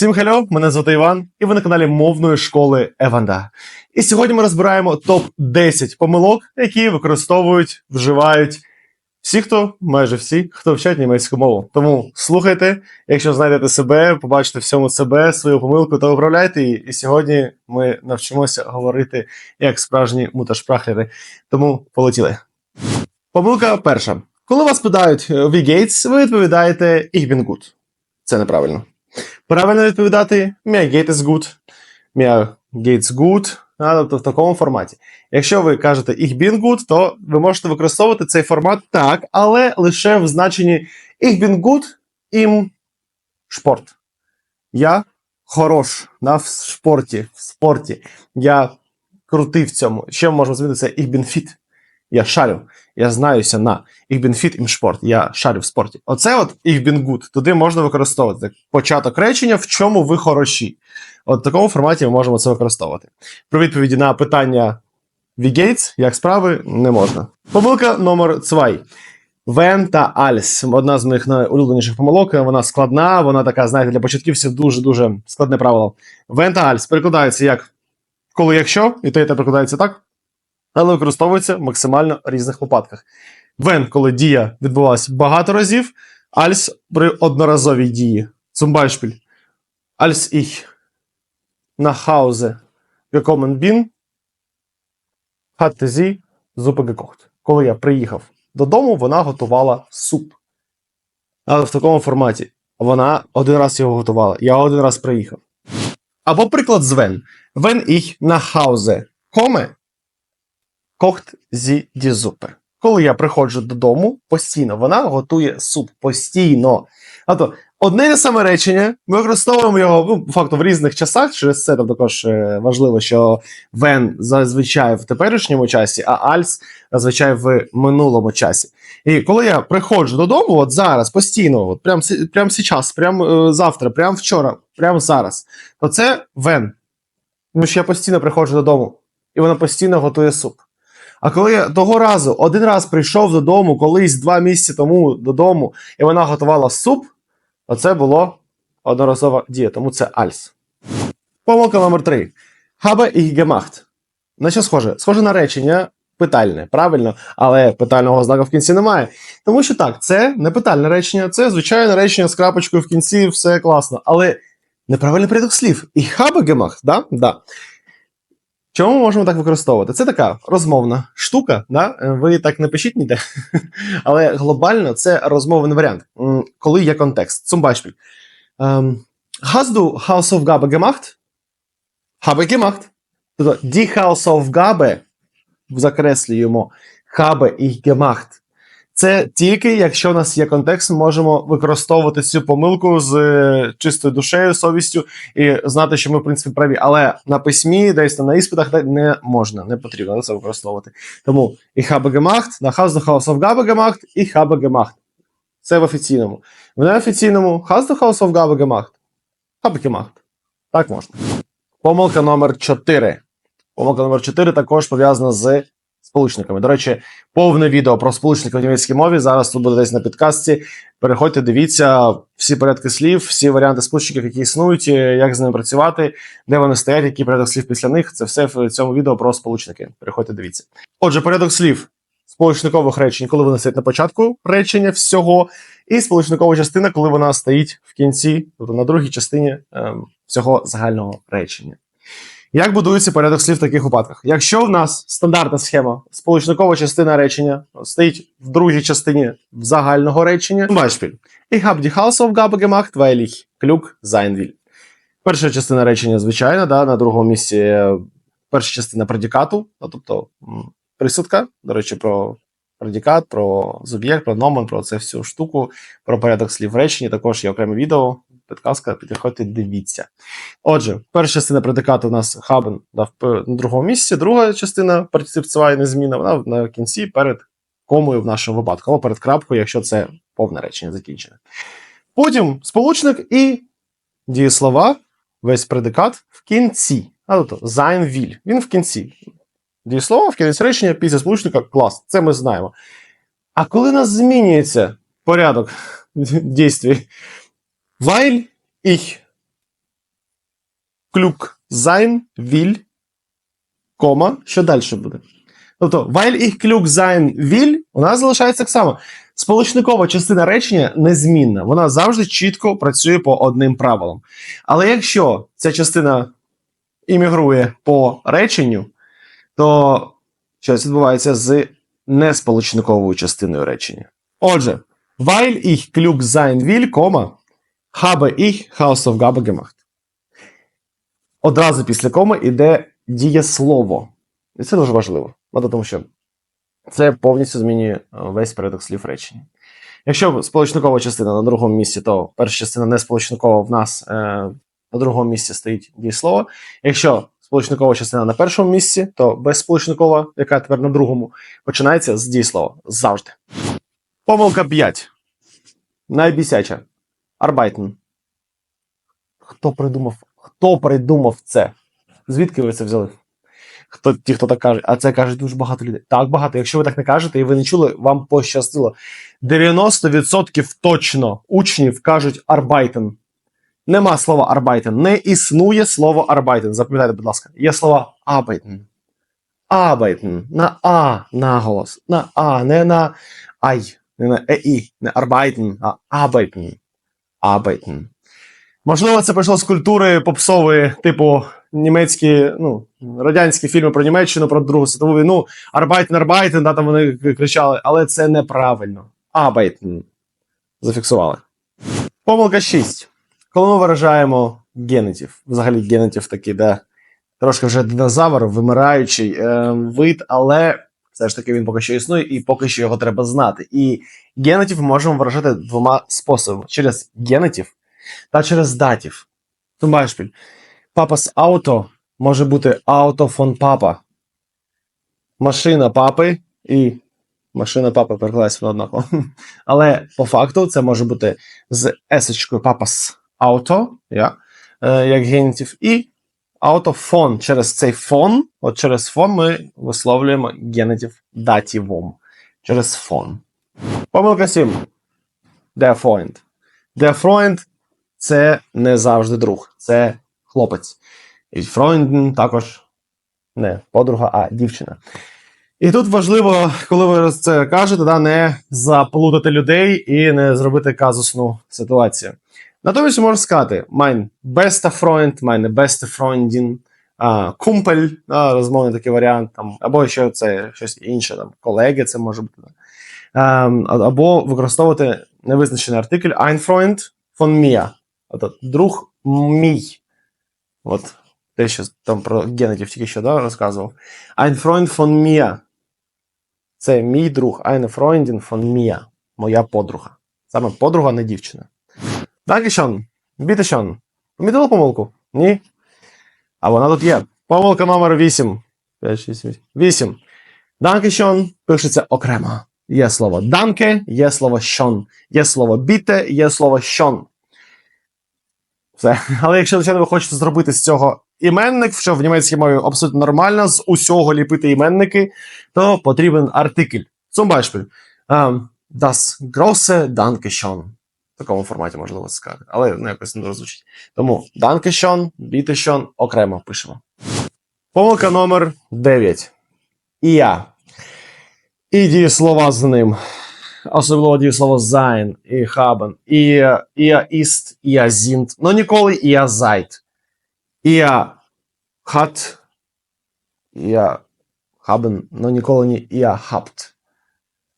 Всім хальо, мене звати Іван, і ви на каналі мовної школи Еванда. І сьогодні ми розбираємо топ 10 помилок, які використовують, вживають всі, хто, майже всі, хто вчать німецьку мову. Тому слухайте, якщо знайдете себе, побачите всьому себе, свою помилку, то виправляйте її. І сьогодні ми навчимося говорити як справжні муташпрахлери. Тому полетіли. Помилка перша. Коли вас питають «Wie geht's?», ви відповідаєте «Ich bin gut». Це неправильно. Правильно відповідати «Mir geht es gut», «Mir geht's gut», а, тобто в такому форматі. Якщо ви кажете «Ich bin gut», то ви можете використовувати цей формат так, але лише в значенні «Ich bin gut im Sport». Я хорош на в спорті, в спорті. Я крутий в цьому. Ще можемо змінити це «Ich bin fit». Я шарю, я знаюся на «Ich bin fit im Sport», я шарю в спорті. Оце от «Ich bin good», туди можна використовувати початок речення, в чому ви хороші. От в такому форматі ми можемо це використовувати. Про відповіді на питання «Wie geht's?», як справи, не можна. Помилка номер 2. Вен та Альс. Одна з моїх найулюбленіших помилок. Вона складна, вона така, знаєте, для початківців дуже-дуже складне правило. Вен та Альс перекладається як коли якщо, і те, і те перекладається так, але використовується в максимально різних випадках. Вен, коли дія відбувалася багато разів, Альс при одноразовій дії. Zum Beispiel. Als ich nach Hause gekommen bin, hatte sie. Коли я приїхав додому, вона готувала суп. Але в такому форматі. Вона один раз його готувала. Я один раз приїхав. Або приклад з Вен. Wenn ich nach Hause komme, sie die Suppe. Коли я приходжу додому, постійно вона готує суп. Постійно. Тобто, одне те саме речення, ми використовуємо його ну, факту в різних часах. Через це там також е, важливо, що Вен зазвичай в теперішньому часі, а Альс зазвичай в минулому часі. І коли я приходжу додому, от зараз, постійно, от прямо прям зараз, прямо е, завтра, прямо вчора, прямо зараз, то це Вен. Тому що я постійно приходжу додому, і вона постійно готує суп. А коли я того разу один раз прийшов додому, колись два місяці тому додому, і вона готувала суп, то це було одноразова дія, тому це Альс. Помилка номер 3. Habe ich gemacht. На що схоже? Схоже на речення питальне, правильно, але питального знака в кінці немає. Тому що так, це не питальне речення, це звичайне речення з крапочкою в кінці, все класно. Але неправильний порядок слів. Ich habe gemacht, да? Да. Чому ми можемо так використовувати? Це така розмовна штука, да? Е, ви так не пишіть ніде. Але глобально це розмовний варіант, коли є контекст. Zum Beispiel. Hast du Hausaufgabe gemacht? Habe gemacht. Тобто die Hausaufgabe закреслюємо habe ich gemacht. Це тільки якщо у нас є контекст, ми можемо використовувати цю помилку з е, чистою душею, совістю і знати, що ми в принципі праві. Але на письмі, десь на іспитах не можна, не потрібно це використовувати. Тому ich habe gemacht, nach Hause Hausaufgabe gemacht, ich habe. Це в офіційному. В неофіційному hast du Hausaufgabe gemacht? Habe. Так можна. Помилка номер 4. Помилка номер 4 також пов'язана з сполучниками. До речі, повне відео про сполучники в німецькій мові. Зараз тут буде десь на підкасті. Переходьте, дивіться всі порядки слів, всі варіанти сполучників, які існують, е, як з ними працювати, де вони стоять, який порядок слів після них. Це все в цьому відео про сполучники. Переходьте, дивіться. Отже, порядок слів сполучникових речень, коли вони стоять на початку речення всього, і сполучникова частина, коли вона стоїть в кінці, тобто на другій частині ем, всього загального речення. Як будується порядок слів в таких випадках? Якщо в нас стандартна схема, сполучникова частина речення стоїть в другій частині загального речення. Beispiel. Ich habe die Hausaufgabe gemacht, weil ich klug sein will. Перша частина речення, звичайно, да, на другому місці е, перша частина предикату, ну, тобто м, присудка, до речі, про предикат, про суб'єкт, про номен, про це всю штуку, про порядок слів в реченні. Також є окреме відео, підказка, підходьте, дивіться. Отже, перша частина предикату у нас хабен да, на другому місці, друга частина партицип цвай незмінна, вона на кінці перед комою в нашому випадку, або перед крапкою, якщо це повне речення закінчене. Потім сполучник і дієслова, весь предикат в кінці. А тобто sein will. Він в кінці. Дієслова в кінці речення після сполучника клас. Це ми знаємо. А коли у нас змінюється порядок дійстві, weil ich клюк sein will, кома, що далі буде? Тобто, weil ich klug sein will, у нас залишається так само. Сполучникова частина речення незмінна. Вона завжди чітко працює по одним правилам. Але якщо ця частина іммігрує по реченню, то щось відбувається з несполучниковою частиною речення. Отже, weil ich klug sein will, кома, habe ich Hausaufgabe gemacht. Одразу після коми йде дієслово. І це дуже важливо. Тому що це повністю змінює е, весь порядок слів речення. Якщо сполучникова частина на другому місці, то перша частина не сполучникова в нас е, на другому місці стоїть дієслово. Якщо сполучникова частина на першому місці, то безсполучникова, яка тепер на другому, починається з дієслова. Завжди. Помилка 5. Найбісяча. Arbeiten. Хто придумав? Хто придумав це? Звідки ви це взяли? Хто, ті, хто так каже, а це кажуть дуже багато людей. Так багато. Якщо ви так не кажете і ви не чули, вам пощастило. 90% точно учнів кажуть arbeiten. Нема слова arbeiten. Не існує слово arbeiten. Запам'ятайте, будь ласка. Є слова arbeiten. Arbeiten. На А наголос. На А, не на ай, не на ЕІ, не arbeiten, а arbeiten. Arbeiten. Можливо, це прийшло з культури попсової, типу німецькі, ну, радянські фільми про Німеччину, про Другу світову війну. Арбайтен, Арбайтен, да, там вони кричали, але це неправильно. Arbeiten. Зафіксували. Помилка 6. Коли ми виражаємо генетів, взагалі генетів такий, де трошки вже динозавр, вимираючий е, вид, але все ж таки він поки що існує, і поки що його треба знати. І генетів можемо виражати двома способами: через генетів та через датів. Zum Beispiel, папас ауто може бути ауто фон папа. Машина папи і машина папи перекладається однаково. Але по факту це може бути з есочкою папас ауто, е, як генетів, і аутофон. Через цей фон, от через фон ми висловлюємо генетів датівом. Через фон. Помилка 7. Der Freund. Der Freund це не завжди друг, це хлопець. І Фройнден також не подруга, а дівчина. І тут важливо, коли ви це кажете, да, не заплутати людей і не зробити казусну ситуацію. Натомість можна сказати: mein bester Freund, meine beste Freundin, кумпель, розмовний такий варіант, там, або ще це щось інше, там, колеги, це може бути. Ем, або використовувати невизначений артикль ein Freund von mir. От, друг мій. От те, що там про генетів тільки що да, розказував. Ein Freund von mir. Це мій друг. Eine Freundin von mir. Моя подруга. Саме подруга, не дівчина. Dankeschön. Bitte. Помітили помилку? Ні? А вона тут є. Помилка номер 8. 5, 6, 8. 8. Dankeschön пишеться окремо. Є слово danke, є слово schon. Є слово bitte, є слово schon. Все. Але якщо, звичайно, ви хочете зробити з цього іменник, що в німецькій мові абсолютно нормально, з усього ліпити іменники, то потрібен артикль. Zum Beispiel. Um, das große Dankeschön. Такому форматі можливо сказати, але ну, якось не розвучить. Тому Dankeschön, Bitteschön окремо пишемо. Помилка номер 9. І я. І дієслова з ним. Особливо дієслово sein і haben. І ihr ist, ihr sind. Ну ніколи ihr seid. Ihr hat, ihr haben, ну ніколи не ihr habt.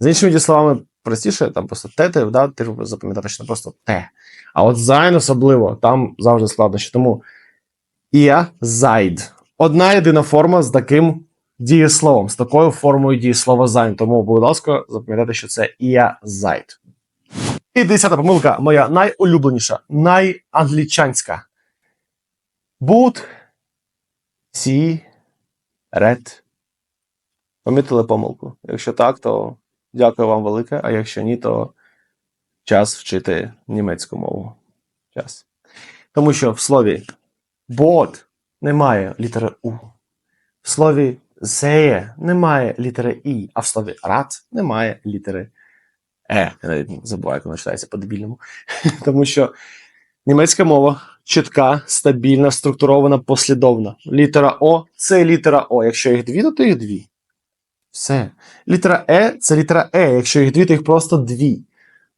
З іншими дієсловами простіше, там просто те, да, ти запам'ятати, що це просто те. А от sein особливо, там завжди складнощі. Тому ihr seid. Одна єдина форма з таким дієсловом, з такою формою дієслова sein. Тому, будь ласка, запам'ятайте, що це ihr seid. І десята помилка, моя найулюбленіша, найанглічанська. Будь сі ред. Помітили помилку? Якщо так, то дякую вам велике, а якщо ні, то час вчити німецьку мову. Час. Тому що в слові бот немає літери У. В слові зеє немає літери І, а в слові рад немає літери Е. Я навіть забуваю, як читається по-дебільному. Тому що німецька мова чітка, стабільна, структурована, послідовна. Літера О це літера О. Якщо їх дві, то їх дві. Все. Літера Е це літера Е. Якщо їх дві, то їх просто дві.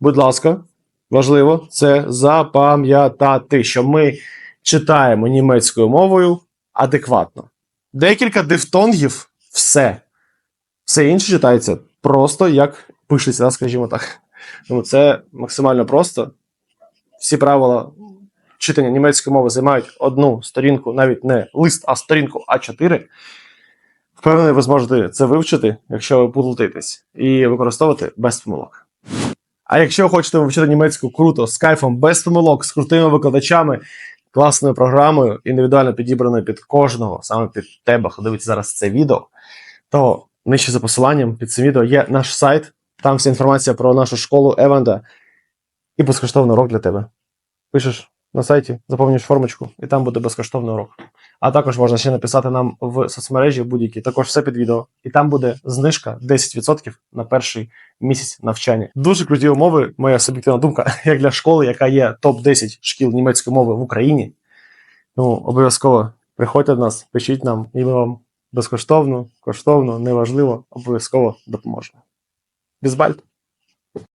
Будь ласка, важливо це запам'ятати, що ми читаємо німецькою мовою адекватно. Декілька дифтонгів, все. Все інше читається просто як пишеться, скажімо так. Тому це максимально просто. Всі правила читання німецької мови займають одну сторінку, навіть не лист, а сторінку А4. Впевнений, ви зможете це вивчити, якщо ви плутаєтесь, і використовувати без помилок. А якщо хочете вивчити німецьку круто, з кайфом, без помилок, з крутими викладачами, класною програмою, індивідуально підібраною під кожного, саме під тебе, хто дивиться зараз це відео, то нижче за посиланням під цим відео є наш сайт, там вся інформація про нашу школу Еванда і безкоштовний урок для тебе. Пишеш на сайті, заповнюєш формочку, і там буде безкоштовний урок. А також можна ще написати нам в соцмережі будь-які, також все під відео. І там буде знижка 10% на перший місяць навчання. Дуже круті умови, моя суб'єктивна думка, як для школи, яка є топ-10 шкіл німецької мови в Україні. Тому обов'язково приходьте до нас, пишіть нам, і ми вам безкоштовно, коштовно, неважливо, обов'язково допоможемо. Бізбальт!